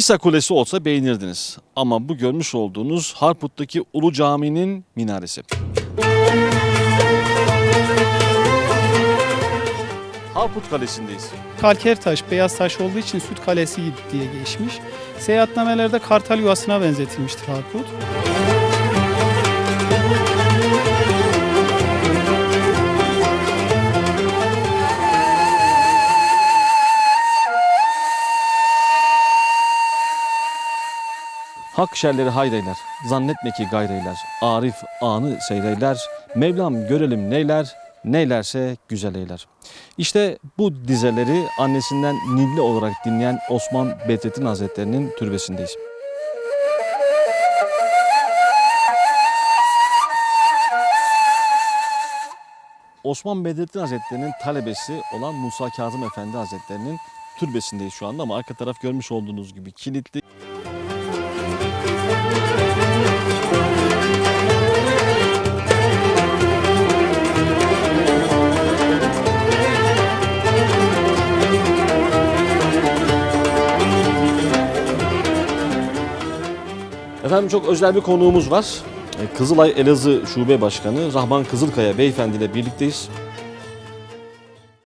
Pisa Kulesi olsa beğenirdiniz. Ama bu görmüş olduğunuz Harput'taki Ulu Cami'nin minaresi. Harput Kalesi'ndeyiz. Kalker taş, beyaz taş olduğu için süt kalesi diye geçmiş. Seyahatnamelerde kartal yuvasına benzetilmiştir Harput. Hak şerleri hayreyler, zannetme ki gayreyler. Arif anı seyreyler, Mevlam görelim neyler, neylerse güzel eyler. İşte bu dizeleri annesinden Nilli olarak dinleyen Osman Bedrettin Hazretleri'nin türbesindeyiz. Osman Bedrettin Hazretleri'nin talebesi olan Musa Kazım Efendi Hazretleri'nin türbesindeyiz şu anda ama arka taraf görmüş olduğunuz gibi kilitli. Efendim çok özel bir konuğumuz var. E, Kızılay Elazığ Şube Başkanı Rahman Kızılkaya Beyefendi ile birlikteyiz.